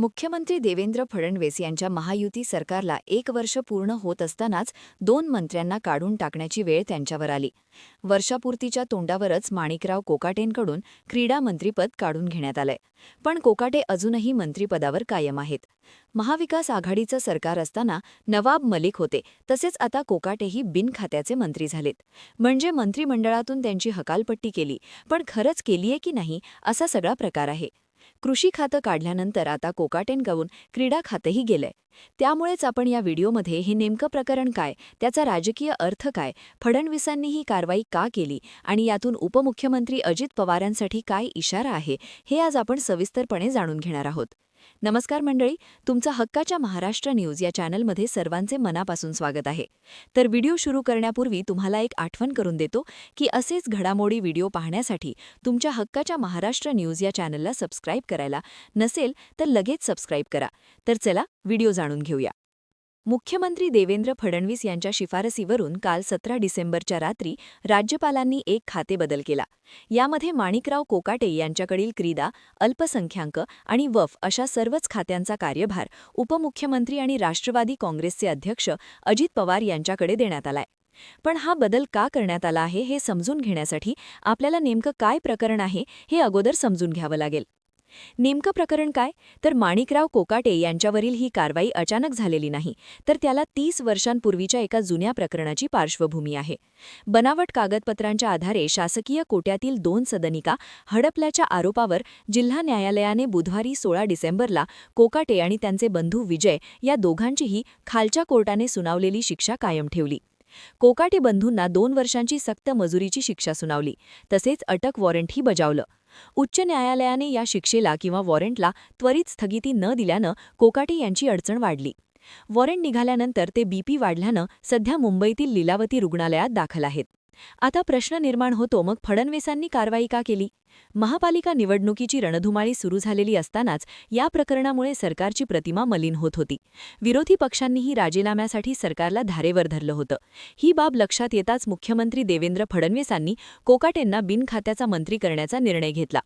मुख्यमंत्री देवेंद्र फडणवीस यांच्या महायुती सरकारला एक वर्ष पूर्ण होत असतानाच दोन मंत्र्यांना काढून टाकण्याची वेळ त्यांच्यावर आली. वर्षापूर्तीच्या तोंडावरच माणिकराव कोकाटेंकडून क्रीडा मंत्रीपद काढून घेण्यात आलंय. पण कोकाटे अजूनही मंत्रिपदावर कायम आहेत. महाविकास आघाडीचं सरकार असताना नवाब मलिक होते. तसेच आता कोकाटेही बिनखात्याचे मंत्री झालेत. म्हणजे मंत्रिमंडळातून त्यांची हकालपट्टी केली. पण खरंच केलीये की नाही असा सगळा प्रकार आहे. कृषी खातं काढल्यानंतर आता कोकाटेंकडून क्रीडा खातंही गेलंय. त्यामुळेच आपण या व्हिडिओमध्ये हे नेमकं प्रकरण काय त्याचा राजकीय अर्थ काय फडणवीसांनी ही कारवाई का केली आणि यातून उपमुख्यमंत्री अजित पवारांसाठी काय इशारा आहे हे आज आपण सविस्तरपणे जाणून घेणार आहोत. नमस्कार मंडळी तुमचा हक्काच्या महाराष्ट्र न्यूज या चॅनलमध्ये सर्वांचे मनापासून स्वागत आहे. तर व्हिडिओ सुरू करण्यापूर्वी तुम्हाला एक आठवण करून देतो की असेच घडामोडी व्हिडिओ पाहण्यासाठी तुमच्या हक्काच्या महाराष्ट्र न्यूज या चॅनलला सबस्क्राईब करायला नसेल तर लगेच सबस्क्राईब करा. तर चला व्हिडिओ जाणून घेऊया. मुख्यमंत्री देवेंद्र फडणवीस यांच्या शिफारसीवरून काल सतरा डिसेंबरच्या रात्री राज्यपालांनी एक खाते बदल केला. यामध्ये माणिकराव कोकाटे यांच्याकडील क्रीडा अल्पसंख्याक आणि वफ अशा सर्वच खात्यांचा कार्यभार उपमुख्यमंत्री आणि राष्ट्रवादी काँग्रेसचे अध्यक्ष अजित पवार यांच्याकडे देण्यात आलाय. पण हा बदल का करण्यात आला आहे हे समजून घेण्यासाठी आपल्याला नेमकं काय प्रकरण आहे हे अगोदर समजून घ्यावं लागेल. नेमकं प्रकरण काय? तर माणिकराव कोकाटे यांच्यावरील ही कारवाई अचानक झालेली नाही तर त्याला तीस वर्षांपूर्वीच्या एका जुन्या प्रकरणाची पार्श्वभूमी आहे. बनावट कागदपत्रांच्या आधारे शासकीय कोट्यातील दोन सदनिका हडपल्याच्या आरोपावर जिल्हा न्यायालयाने बुधवारी सोळा डिसेंबरला कोकाटे आणि त्यांचे बंधू विजय या दोघांचीही खालच्या कोर्टाने सुनावलेली शिक्षा कायम ठेवली. कोकाटे बंधूंना दोन वर्षांची सक्त मजुरीची शिक्षा सुनावली तसेच अटक वॉरंटही बजावलं. उच्च न्यायालयाने या शिक्षेला किंवा वॉरंटला त्वरित स्थगिती न दिल्यानं कोकाटे यांची अडचण वाढली. वॉरंट निघाल्यानंतर ते बीपी वाढल्यानं सध्या मुंबईतील लीलावती रुग्णालयात दाखल आहेत. आता प्रश्न निर्माण होतो मग फडणवीसांनी कारवाई का केली? महापालिका निवडणुकीची रणधुमाळी सुरू झालेली असतानाच या प्रकरणामुळे सरकारची प्रतिमा मलिन होत होती. विरोधी पक्षांनीही राजीनाम्यासाठी सरकारला धारेवर धरलं होतं. ही बाब लक्षात येताच मुख्यमंत्री देवेंद्र फडणवीसांनी कोकाटेंना बिनखात्याचा मंत्री करण्याचा निर्णय घेतला.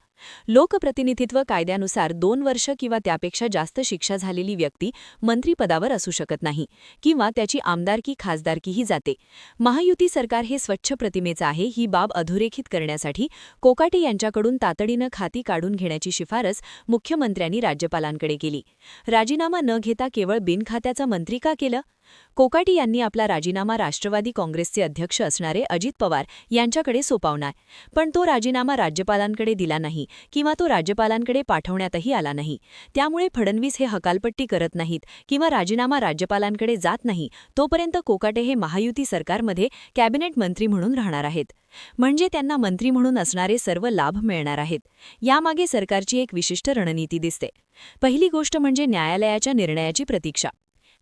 लोकप्रतिनिधित्व कायद्यानुसार दोन वर्ष किंवा त्यापेक्षा जास्त शिक्षा झालेली व्यक्ती मंत्रीपदावर असू शकत नाही किंवा त्याची आमदारकी खासदारकीही जाते. महायुती सरकार हे स्वच्छ प्रतिमेचं आहे ही बाब अधोरेखित करण्यासाठी कोकाटे यांच्या यांच्याकडून तातडीनं खाती काढून घेण्याची शिफारस मुख्यमंत्र्यांनी राज्यपालांकडे केली. राजीनामा न घेता केवळ बिनखात्याचं मंत्री का केलं? कोकाटी यांनी आपला राजीनामा राष्ट्रवादी काँग्रेसचे अध्यक्ष असणारे अजित पवार यांच्याकडे सोपावणार. पण तो राजीनामा राज्यपालांकडे दिला नाही किंवा तो राज्यपालांकडे पाठवण्यातही आला नाही. त्यामुळे फडणवीस हे हकालपट्टी करत नाहीत किंवा राजीनामा राज्यपालांकडे जात नाही तोपर्यंत कोकाटे हे महायुती सरकारमध्ये कॅबिनेट मंत्री म्हणून राहणार आहेत. म्हणजे त्यांना मंत्री म्हणून असणारे सर्व लाभ मिळणार आहेत. यामागे सरकारची एक विशिष्ट रणनीती दिसते. पहिली गोष्ट म्हणजे न्यायालयाच्या निर्णयाची प्रतीक्षा.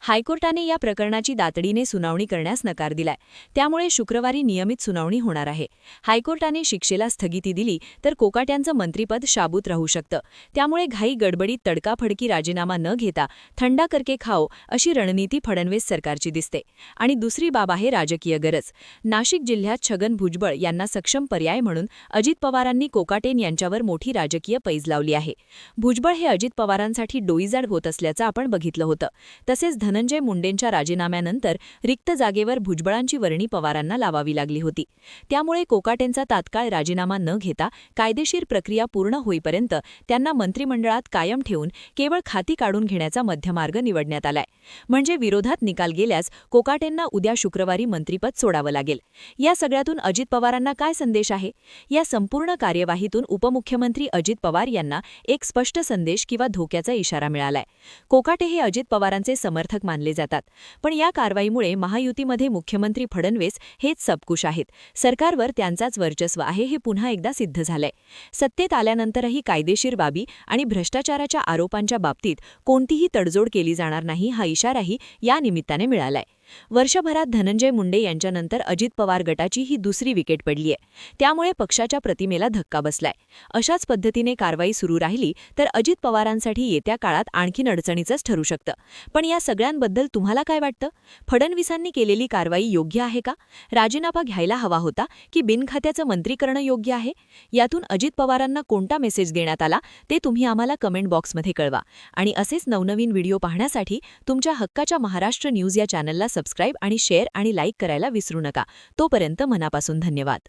हायकोर्टाने या प्रकरणाची दातडीने सुनावणी करण्यास नकार दिलाय. त्यामुळे शुक्रवारी नियमित सुनावणी होणार आहे. हायकोर्टाने शिक्षेला स्थगिती दिली तर कोकाट्यांचं मंत्रीपद शाबूत राहू शकतं. त्यामुळे घाई गडबडीत तडकाफडकी राजीनामा न घेता थंडा करके खाओ अशी रणनीती फडणवीस सरकारची दिसते. आणि दुसरी बाब आहे राजकीय गरज. नाशिक जिल्ह्यात छगन भुजबळ यांना सक्षम पर्याय म्हणून अजित पवारांनी कोकाटेन यांच्यावर मोठी राजकीय पैज लावली आहे. भुजबळ हे अजित पवारांसाठी डोईजाड होत असल्याचं आपण बघितलं होतं. तसेच धनंजय मुंडेंच्या राजीनाम्यानंतर रिक्त जागेवर भुजबळांची वर्णी पवारांना लावावी लागली होती. त्यामुळे कोकाटेंचा तात्काळ राजीनामा न घेता कायदेशीर प्रक्रिया पूर्ण होईपर्यंत त्यांना मंत्रिमंडळात कायम ठेवून केवळ खाती काढून घेण्याचा मध्यमार्ग निवडण्यात आलाय. म्हणजे विरोधात निकाल गेल्यास कोकाटेंना उद्या शुक्रवारी मंत्रिपद सोडावं लागेल. या सगळ्यातून अजित पवारांना काय संदेश आहे? या संपूर्ण कार्यवाहीतून उपमुख्यमंत्री अजित पवार यांना एक स्पष्ट संदेश किंवा धोक्याचा इशारा मिळालाय. कोकाटे हे अजित पवारांचे समर्थक मानले जातात. पण या कारवाईमुळे महायुतीमध्ये मुख्यमंत्री फडणवीस हेच सबकुश आहेत. सरकारवर त्यांचाच वर्चस्व आहे हे पुन्हा एकदा सिद्ध झालंय. सत्तेत आल्यानंतरही कायदेशीर बाबी आणि भ्रष्टाचाराच्या आरोपांच्या बाबतीत कोणतीही तडजोड केली जाणार नाही हा इशाराही या निमित्ताने मिळालाय. वर्षभरात धनंजय मुंडे यांच्यानंतर अजित पवार गटाची ही दुसरी विकेट पडलीय. त्यामुळे पक्षाच्या प्रतिमेला धक्का बसलाय. अशाच पद्धतीने कारवाई सुरू राहिली तर अजित पवारांसाठी येत्या काळात आणखीन अडचणीचंच ठरू शकतं. पण या सगळ्यांबद्दल तुम्हाला काय वाटतं? फडणवीसांनी केलेली कारवाई योग्य आहे का? राजीनामा घ्यायला हवा होता की बिनखात्याचं मंत्री करणं योग्य आहे? यातून अजित पवारांना कोणता मेसेज देण्यात आला ते तुम्ही आम्हाला कमेंट बॉक्समध्ये कळवा. आणि असेच नवनवीन व्हिडिओ पाहण्यासाठी तुमच्या हक्काच्या महाराष्ट्र न्यूज या चॅनलला सबस्क्राईब आणि शेअर आणि लाईक करायला विसरू नका. तोपर्यंत मनापासून धन्यवाद.